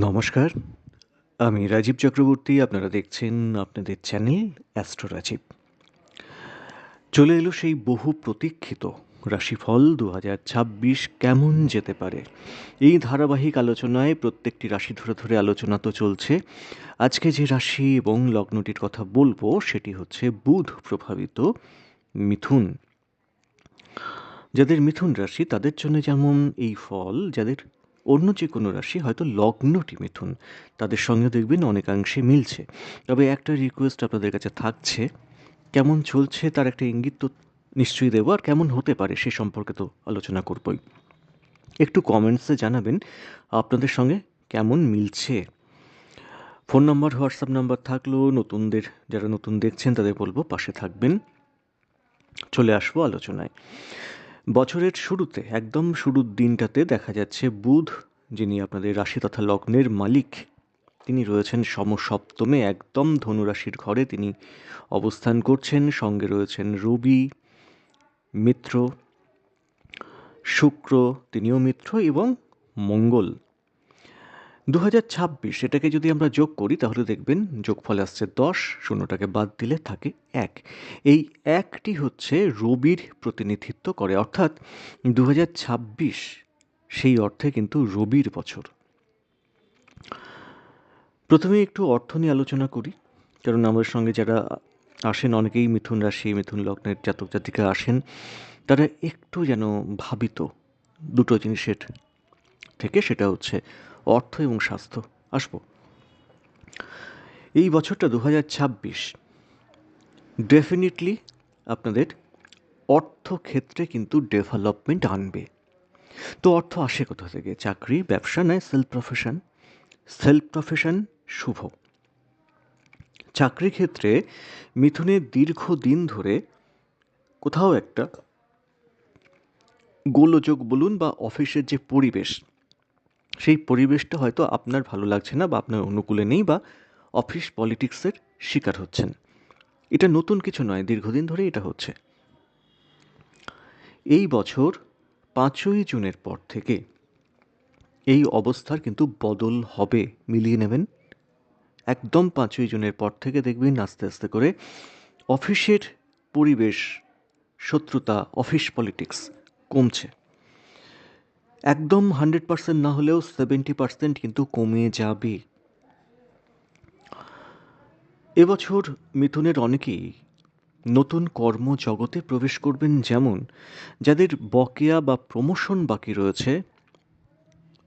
নমস্কার, আমি রাজীব চক্রবর্তী, আপনারা দেখছেন আপনাদের চ্যানেল অ্যাস্ট্রো রাজীব চলে এলো সেই বহু প্রতীক্ষিত রাশিফল দু ছাব্বিশ কেমন যেতে পারে? এই ধারাবাহিক আলোচনায় প্রত্যেকটি রাশি ধরে ধরে আলোচনা তো চলছে। আজকে যে রাশি এবং লগ্নটির কথা বলব, সেটি হচ্ছে বুধ প্রভাবিত মিথুন। যাদের মিথুন রাশি, তাদের জন্য যেমন এই ফল, যাদের অন্য যে কোনো রাশি হয়তো লগ্নটি মিথুন। তাদের সঙ্গে দেখবেন অনেকাংশে মিলছে। তবে একটা রিকোয়েস্ট আপনাদের কাছে থাকছে, কেমন চলছে তার একটা ইঙ্গিত তো নিশ্চয়ই দেবো, আর কেমন হতে পারে সে সম্পর্কে তো আলোচনা করবই। একটু কমেন্টসে জানাবেন, আপনাদের সঙ্গে কেমন মিলছে? ফোন নাম্বার, হোয়াটসঅ্যাপ নাম্বার থাকলেও নতুনদের, যারা নতুন দেখছেন তাদের বলব পাশে থাকবেন। চলে আসব আলোচনায়। বছরের শুরুতে, একদম শুরুর দিনটাতে দেখা যাচ্ছে বুধ, যিনি আপনাদের রাশি তথা লগ্নের মালিক, তিনি রয়েছেন সমসপ্তমে, একদম ধনুরাশির ঘরে তিনি অবস্থান করছেন, সঙ্গে রয়েছেন রবি, মিত্র, শুক্র, তিনিও মিত্র এবং মঙ্গল। দু হাজার ছাব্বিশ, এটাকে যদি আমরা যোগ করি, তাহলে দেখবেন যোগফল আসছে দশ, শূন্যটাকে বাদ দিলে থাকে এক। এই একটি হচ্ছে রবির প্রতিনিধিত্ব করে, অর্থাৎ দু হাজার ছাব্বিশ সেই অর্থে কিন্তু রবির বছর। প্রথমে একটু অর্থ নিয়ে আলোচনা করি, কারণ আমার সঙ্গে যারা আসেন, অনেকেই মিথুন রাশি, মিথুন লগ্নের জাতক জাতিকা আসেন, তারা একটু যেন ভাবিত দুটো জিনিসের থেকে, সেটা হচ্ছে অর্থ এবং স্বাস্থ্য। আসব। এই বছরটা দু হাজার ছাব্বিশ। ডেফিনেটলি আপনাদের অর্থক্ষেত্রে কিন্তু ডেভেলপমেন্ট আনবে। তো অর্থ আসে কোথা থেকে? চাকরি, ব্যবসা নয় সেলফ প্রফেশন সেলফ প্রফেশন শুভ। চাকরি ক্ষেত্রে মিথুনের দীর্ঘদিন ধরে কোথাও একটা গোলযোগ বলুন বা অফিসের যে পরিবেশ সেই পরিবেশটা হয়তো আপনার ভালো লাগছে না বা আপনার অনুকূলে নেই বা অফিস পলিটিক্সের শিকার হচ্ছেন। এটা নতুন কিছু নয়, দীর্ঘদিন ধরে এটা হচ্ছে। এই বছর পাঁচই জুনের পর থেকে এই অবস্থার কিন্তু বদল হবে, মিলিয়ে নেবেন। একদম পাঁচই জুনের পর থেকে দেখবেন আস্তে আস্তে করে অফিসের পরিবেশ, শত্রুতা, অফিস পলিটিক্স কমছে। একদম হান্ড্রেড পার্সেন্ট না হলেও সেভেন্টি পার্সেন্ট কিন্তু কমে যাবে। এবছর মিথুনের অনেকেই নতুন কর্মজগতে প্রবেশ করবেন যেমন যাদের বকেয়া বা প্রমোশন বাকি রয়েছে,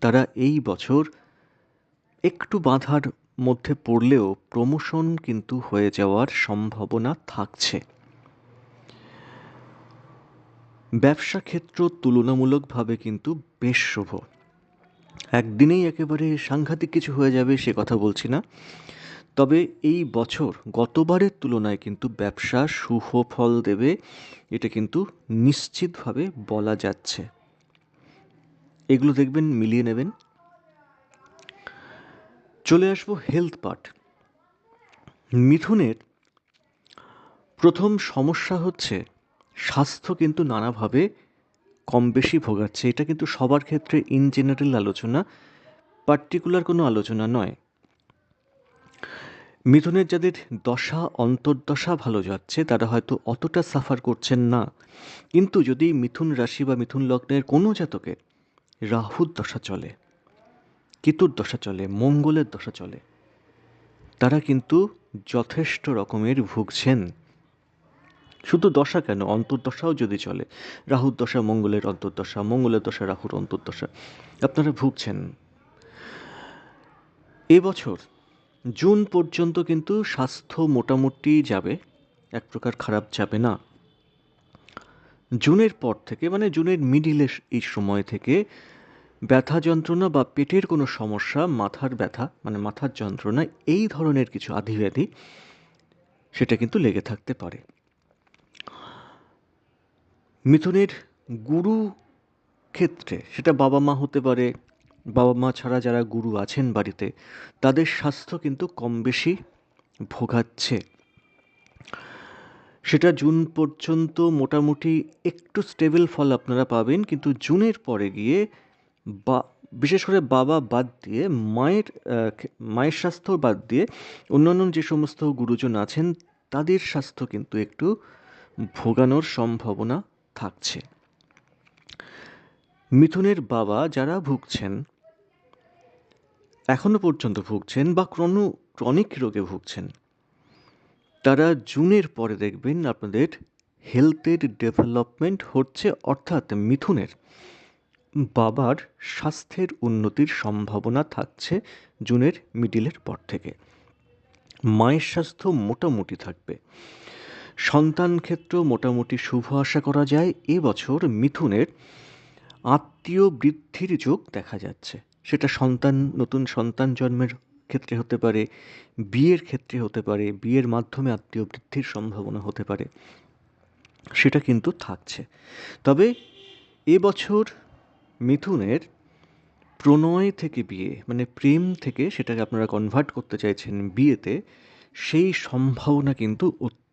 তারা এই বছর একটু বাধার মধ্যে পড়লেও প্রমোশন কিন্তু হয়ে যাওয়ার সম্ভাবনা থাকছে। ব্যবসা ক্ষেত্র তুলনামূলকভাবে কিন্তু বেশ শুভ। একদিনেই একেবারে সাংঘাতিক কিছু হয়ে যাবে সে কথা বলছি না। তবে এই বছর গতবারের তুলনায় কিন্তু ব্যবসা শুভ ফল দেবে, এটা কিন্তু নিশ্চিতভাবে বলা যাচ্ছে। এগুলো দেখবেন, মিলিয়ে নেবেন। চলে আসব হেলথ পার্ট। মিথুনের প্রথম সমস্যা হচ্ছে স্বাস্থ্য কিন্তু নানাভাবে কম বেশি ভোগাচ্ছে। এটা কিন্তু সবার ক্ষেত্রে ইন জেনারেল আলোচনা পার্টিকুলার কোনো আলোচনা নয়। মিথুনের যাদের দশা, অন্তর্দশা ভালো যাচ্ছে, তারা হয়তো অতটা সাফার করছেন না। কিন্তু যদি মিথুন রাশি বা মিথুন লগ্নের কোনো জাতকে রাহুর দশা চলে, কেতুর দশা চলে, মঙ্গলের দশা চলে, তারা কিন্তু যথেষ্ট রকমের ভুগছেন। শুধু দশা কেন? অন্তর্দশাও যদি চলে, রাহুর দশা মঙ্গলের অন্তর্দশা, মঙ্গলের দশা রাহুর অন্তর্দশা। আপনারা ভুগছেন। এবছর জুন পর্যন্ত কিন্তু স্বাস্থ্য মোটামুটি যাবে, এক প্রকার খারাপ যাবে না। জুনের পর থেকে মানে জুনের মিডিলে এই সময় থেকে ব্যথা যন্ত্রণা বা পেটের কোনো সমস্যা, মাথার ব্যথা মানে মাথার যন্ত্রণা, এই ধরনের কিছু আধিব্যাধি, সেটা কিন্তু লেগে থাকতে পারে। মিথুনের গুরু ক্ষেত্রে সেটা বাবা মা হতে পারে, বাবা মা ছাড়া যারা গুরু আছেন বাড়িতে, তাদের স্বাস্থ্য কিন্তু কম বেশি ভোগাচ্ছে। সেটা জুন পর্যন্ত মোটামুটি একটু স্টেবল ফল আপনারা পাবেন, কিন্তু জুনের পরে গিয়ে বা, বিশেষ করে বাবা বাদ দিয়ে, মায়ের মায়ের স্বাস্থ্য বাদ দিয়ে অন্যান্য যে সমস্ত গুরুজন আছেন, তাদের স্বাস্থ্য কিন্তু একটু ভোগানোর সম্ভাবনা থাকছে। মিথুনের বাবা যারা ভুগছেন, এখনও পর্যন্ত ভুগছেন বা ক্রণ ক্রনিক রোগে ভুগছেন, তারা জুনের পরে দেখবেন আপনাদের হেলথের ডেভেলপমেন্ট হচ্ছে অর্থাৎ মিথুনের বাবার স্বাস্থ্যের উন্নতির সম্ভাবনা থাকছে জুনের মিডিলের পর থেকে। মায়ের স্বাস্থ্য মোটামুটি থাকবে। সন্তান ক্ষেত্র মোটামুটি শুভ আশা করা যায়। এবছর মিথুনের আত্মীয় বৃদ্ধির যোগ দেখা যাচ্ছে। সেটা সন্তান, নতুন সন্তান জন্মের ক্ষেত্রে হতে পারে, বিয়ের ক্ষেত্রে হতে পারে, বিয়ের মাধ্যমে আত্মীয় বৃদ্ধির সম্ভাবনা হতে পারে। সেটা কিন্তু থাকছে। তবে এবছর মিথুনের প্রণয় থেকে বিয়ে মানে প্রেম থেকে সেটাকে আপনারা কনভার্ট করতে চাইছেন বিয়েতে, সেই সম্ভাবনা কিন্তু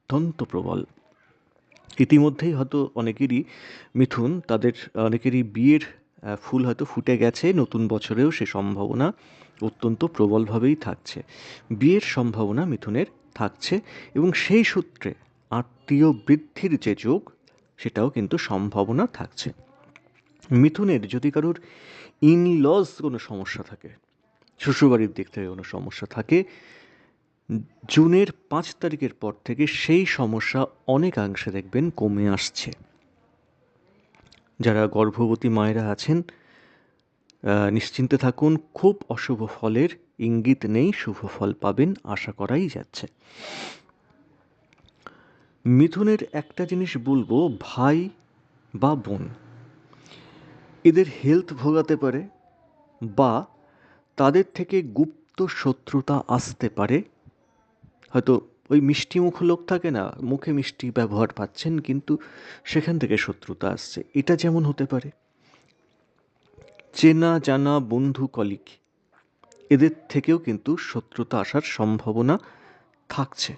অত্যন্ত প্রবল। ইতিমধ্যেই হয়তো অনেকেরই মিথুন, তাদের, অনেকেরই বিয়ের ফুল হয়তো ফুটে গেছে, নতুন বছরেও সে সম্ভাবনা অত্যন্ত প্রবলভাবেই থাকছে। বিয়ের সম্ভাবনা মিথুনের থাকছে এবং সেই সূত্রে আত্মীয় বৃদ্ধির যে যোগ, সেটাও কিন্তু সম্ভাবনা থাকছে। মিথুনের যদি কারোর ইনলস কোনো সমস্যা থাকে, শ্বশুরবাড়ির দিক থেকে কোনো সমস্যা থাকে জুনের পাঁচ তারিখের পর থেকে সেই সমস্যা অনেকাংশে দেখবেন কমে আসছে। যারা গর্ভবতী মায়েরা আছেন নিশ্চিন্তে থাকুন, খুব অশুভ ফলের ইঙ্গিত নেই, শুভ ফল পাবেন, আশা করাই যাচ্ছে। মিথুনের একটা জিনিস বলব, ভাই বা বোন। এদের হেলথ ভোগাতে পারে বা তাদের থেকে গুপ্ত শত্রুতা আসতে পারে হয়তো ওই মিষ্টি মুখ লোক থাকে না, মুখে মিষ্টি ব্যবহার পাচ্ছেন, কিন্তু সেখান থেকে শত্রুতা আসছে। এটা যেমন হতে পারে। চেনা, জানা, বন্ধু কলিক এদের থেকেও কিন্তু শত্রুতা আসার সম্ভাবনা থাকছে।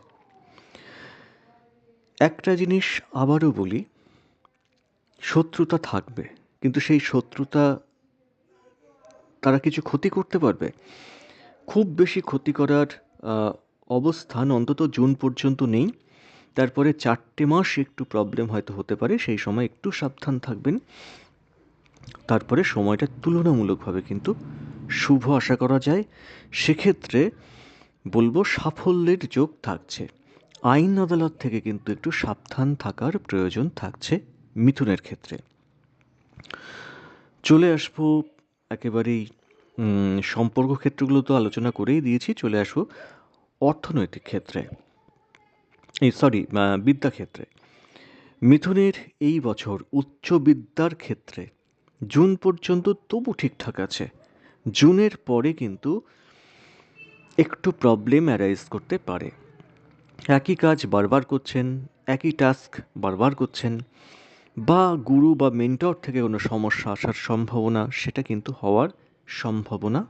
একটা জিনিস আবারও বলি, শত্রুতা থাকবে, কিন্তু সেই শত্রুতা তারা কিছু ক্ষতি করতে পারবে। খুব বেশি ক্ষতি করার অবস্থান অন্তত জুন পর্যন্ত নেই। তারপরে চারটে মাস একটু প্রবলেম হয়তো হতে পারে, সেই সময় একটু সাবধান থাকবেন। তারপরে সময়টা তুলনামূলকভাবে কিন্তু শুভ আশা করা যায়। সেক্ষেত্রে বলব সাফল্যের যোগ থাকছে। আইন আদালত থেকে কিন্তু একটু সাবধান থাকার প্রয়োজন থাকছে মিথুনের ক্ষেত্রে। চলে আসব একেবারেই সম্পর্ক ক্ষেত্রগুলো তো আলোচনা করেই দিয়েছি, চলে আসব অর্থনৈতিক ক্ষেত্রে, এই সরি বিদ্যাক্ষেত্রে। মিথুনের এই বছর উচ্চ বিদ্যার ক্ষেত্রে জুন পর্যন্ত তবু ঠিকঠাক আছে। জুনের পরে কিন্তু একটু প্রবলেম অ্যারাইজ করতে পারে। একই কাজ বারবার করছেন, একই টাস্ক বারবার করছেন, বা গুরু বা মেন্টর থেকে কোনো সমস্যা আসার সম্ভাবনা, সেটা কিন্তু হওয়ার সম্ভাবনা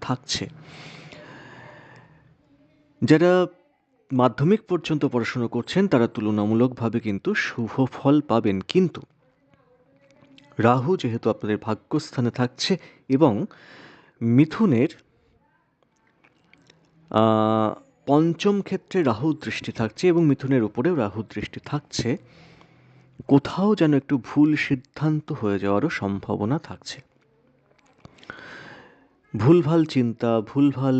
থাকছে। যারা মাধ্যমিক পর্যন্ত পড়াশুনো করছেন, তারা তুলনামূলকভাবে কিন্তু শুভ ফল পাবেন কিন্তু। রাহু যেহেতু আপনাদের ভাগ্যস্থানে থাকছে এবং মিথুনের পঞ্চম ক্ষেত্রে রাহু দৃষ্টি থাকছে এবং মিথুনের উপরেও রাহু দৃষ্টি থাকছে, কোথাও যেন একটু ভুল সিদ্ধান্ত হয়ে যাওয়ারও সম্ভাবনা থাকছে। ভুলভাল চিন্তা, ভুলভাল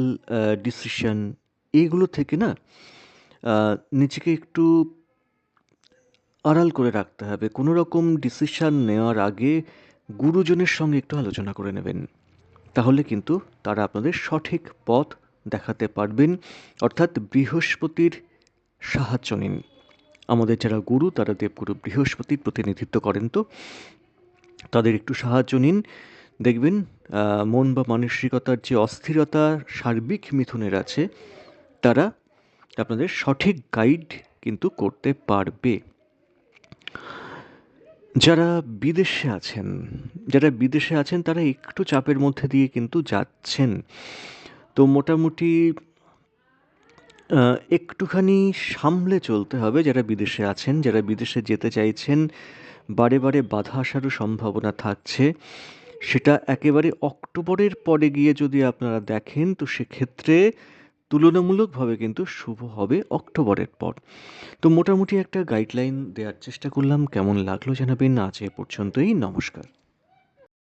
ডিসিশন এইগুলো থেকে না নিজেকে একটু আড়াল করে রাখতে হবে। কোনো রকম ডিসিশান নেওয়ার আগে গুরুজনের সঙ্গে একটু আলোচনা করে নেবেন। তাহলে কিন্তু তারা আপনাদের সঠিক পথ দেখাতে পারবেন। অর্থাৎ বৃহস্পতির সাহায্য নিন। আমাদের যারা গুরু, তারা দেবগুরু বৃহস্পতির প্রতিনিধিত্ব করেন তো। তাদের একটু সাহায্য নিন। দেখবেন মন বা মানসিকতার যে অস্থিরতা, সার্বিক মিথুনের আছে তারা আপনাদের সঠিক গাইড কিন্তু করতে পারবে। যারা বিদেশে আছেন, যারা বিদেশে আছেন, তারা একটু চাপের মধ্যে দিয়ে কিন্তু যাচ্ছেন। তো মোটামুটি একটুখানি সামলে চলতে হবে যারা বিদেশে আছেন, যারা বিদেশে যেতে চাইছেন, বারে বারে বাধা আসারও সম্ভাবনা থাকছে। সেটা একেবারে অক্টোবরের পরে গিয়ে যদি আপনারা দেখেন, তো সেক্ষেত্রে তুলনামূলকভাবে কিন্তু শুভ হবে অক্টোবরের পর। তো মোটামুটি একটা গাইডলাইন দেওয়ার চেষ্টা করলাম। কেমন লাগল জানাবেন? আজ এ পর্যন্তই। নমস্কার।